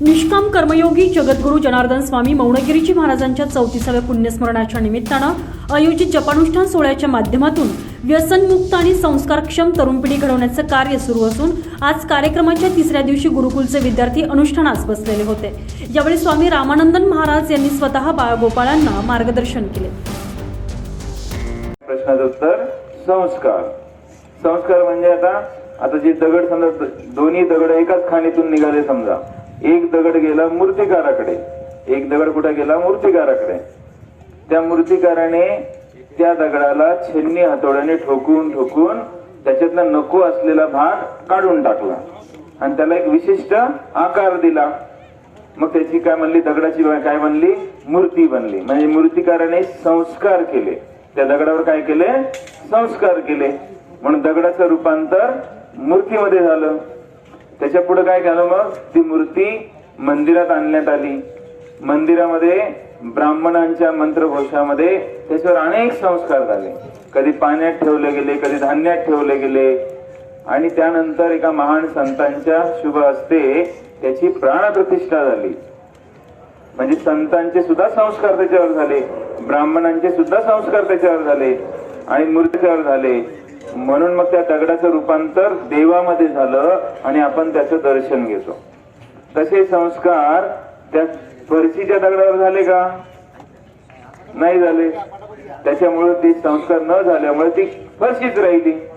निष्काम कर्मयोगी जगद्गुरू जनार्दन स्वामी मौनगिरीजी महाराजांच्या चौतीसाव्या पुण्यस्मरणाच्या निमित्तानं आयोजित जपानुष्ठान सोहळ्याच्या माध्यमातून व्यसनमुक्त आणि संस्कारक्षम तरुण पिढी घडवण्याचं कार्य सुरू असून आज कार्यक्रमाच्या तिसऱ्या दिवशी गुरुकुलचे विद्यार्थी अनुष्ठानास बसलेले होते. यावेळी स्वामी रामानंदन महाराज यांनी स्वतः बाळगोपाळांना मार्गदर्शन केले. प्रश्नाचं उत्तर संस्कार. संस्कार म्हणजे आता आता जे दगड समजा दोन्ही दगड एकाच खाणीतून निघाले समजा. एक दगड गेला मूर्तिकाराकडे. एक दगड कुठे गेला? मूर्तिकाराकडे. त्या मूर्तिकाराने त्या दगडाला छेन्नी हातोड्याने ठोकून ठोकून त्याच्यातला नको असलेला भाग काढून टाकला. आणि त्याला एक विशिष्ट आकार दिला. मग त्याची काय म्हणली? दगडाची काय म्हणली? मूर्ती बनली. म्हणजे मूर्तिकाराने संस्कार केले. त्या दगडावर काय केले? संस्कार केले. म्हणून दगडाचं रूपांतर मूर्तीमध्ये झालं. त्याच्या पुढे काय झालं मग? ती मूर्ती मंदिरात आणण्यात आली. मंदिरामध्ये ब्राह्मणांच्या मंत्रघोषामध्ये त्याच्यावर अनेक संस्कार झाले. कधी पाण्यात ठेवले गेले कधी धान्यात ठेवले गेले. आणि त्यानंतर एका महान संतांच्या शुभ हस्ते त्याची प्राणप्रतिष्ठा झाली. म्हणजे संतांचे सुद्धा संस्कार त्याच्यावर झाले. ब्राह्मणांचे सुद्धा संस्कार त्याच्यावर झाले. आणि मूर्तीच्यावर झाले. म्हणून मग त्या दगडाचं रूपांतर देवामध्ये झालं आणि आपण त्याचं दर्शन घेतो. तसे संस्कार त्या फरशीच्या दगडावर झाले का? नाही झाले. त्याच्यामुळे ते संस्कार न झाल्यामुळे ती फरशीच राहिली.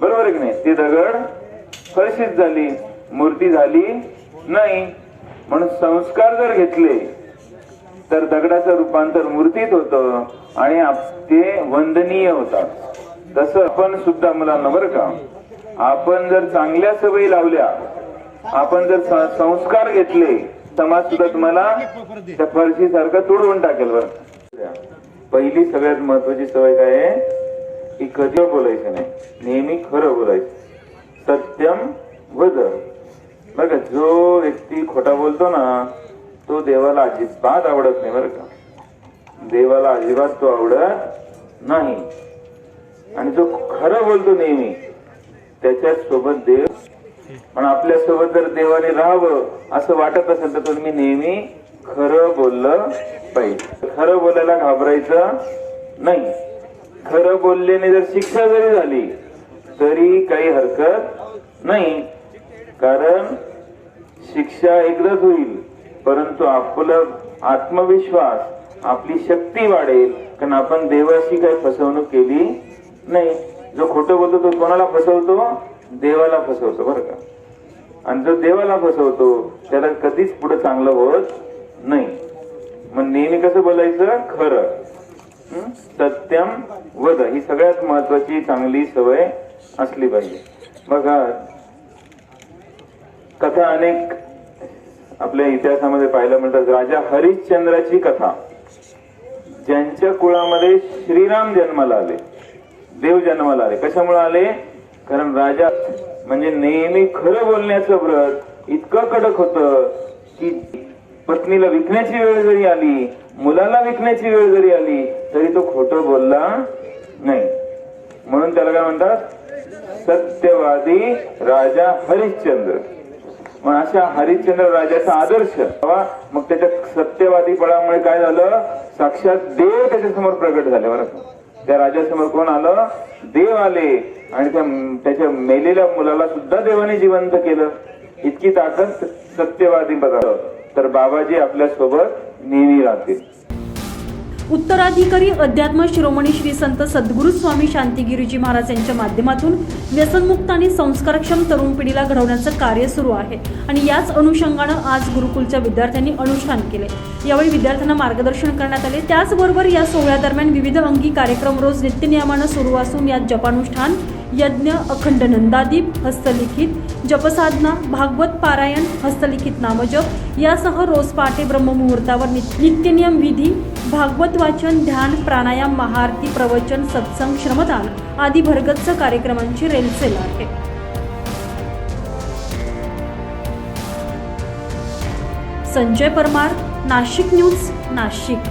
बरोबर आहे की नाही? ती दगड फरशीच झाली मूर्ती झाली नाही. म्हणून संस्कार जर घेतले तर दगडाचं रूपांतर मूर्तीत होतं आणि आप- ते वंदनीय होतात. तसं आपण सुद्धा मुलांना बरं का आपण जर चांगल्या सवयी लावल्या आपण जर संस्कार घेतले समाज सुद्धा तुम्हाला त्या फरशी सारखं तुडवून टाकेल बरं. पहिली सगळ्यात महत्वाची सवय काय आहे? की कधी बोलायचं नाही. नेहमी खरं बोलायचं. सत्यम वद. का जो व्यक्ती खोटा बोलतो ना तो देवाला अजिबात आवडत नाही बरं का. देवाला अजिबात तो आवडत नाही. आणि जो खरं बोलतो नेहमी त्याच्या सोबत देव. पण आपल्यासोबत जर देवाने राहावं असं वाटत असेल तर तुम्ही नेहमी खरं बोललं पाहिजे. खरं बोलायला घाबरायचं नाही. खरं बोलल्याने जर शिक्षा जरी झाली तरी काही हरकत नाही. कारण शिक्षा एकदाच होईल परंतु आपलं आत्मविश्वास आपली शक्ती वाढेल. कारण आपण देवाशी काही फसवणूक केली नाही जो खोटं बोलतो तो कोणाला फसवतो? देवाला फसवतो बरं का? आणि जो देवाला फसवतो त्याला कधीच पुढे चांगलं होत नाही. मग नेहमी कसं बोलायचं? खरं. सत्यम वद. ही सगळ्यात महत्वाची चांगली सवय असली पाहिजे. बघा कथा अनेक आपल्या इतिहासामध्ये पाहायला मिळतात. राजा हरिश्चंद्राची कथा. ज्यांच्या कुळामध्ये श्रीराम जन्माला आले. देव जन्माला आले. कशामुळे आले? कारण राजा म्हणजे नेहमी खरं बोलण्याचं व्रत इतकं कडक होतं की पत्नीला विकण्याची वेळ जरी आली मुलाला विकण्याची वेळ जरी आली तरी तो खोट बोलला नाही. म्हणून त्याला काय म्हणतात? सत्यवादी राजा हरिश्चंद्र. मग अशा हरिश्चंद्र राजाचा आदर्श. मग त्याच्या सत्यवादी पळामुळे काय झालं? साक्षात देव त्याच्यासमोर प्रगट झाले बरं का? त्या राजासमोर कोण आलं? देव आले. आणि त्या त्याच्या मेलेल्या मुलाला सुद्धा देवाने जिवंत केलं. इतकी ताकद सत्यवादी बघा. तर बाबाजी आपल्यासोबत नेहमी राहतील. उत्तराधिकारी अध्यात्म शिरोमणी श्री संत सद्गुरू स्वामी शांतिगिरीजी महाराज यांच्या माध्यमातून व्यसनमुक्त आणि संस्कारक्षम तरुण पिढीला घडवण्याचं कार्य सुरू आहे. आणि याच अनुषंगानं आज गुरुकुलच्या विद्यार्थ्यांनी अनुष्ठान केले यावेळी विद्यार्थ्यांना मार्गदर्शन करण्यात आले. त्याचबरोबर या सोहळ्यादरम्यान विविध अंगी कार्यक्रम रोज नित्यनियमानं सुरू असून यात जपानुष्ठान यज्ञ अखंड नंदादीप हस्तलिखित जपसाधना भागवत पारायण हस्तलिखित नामजप यासह रोज पहाटे ब्रह्ममुहूर्तावर नित- नित्यनियम विधी भागवत वाचन ध्यान प्राणायाम महाआरती प्रवचन सत्संग श्रमदान आदी भरगच्च कार्यक्रमांची रेलसेल आहे. संजय परमार नाशिक न्यूज नाशिक.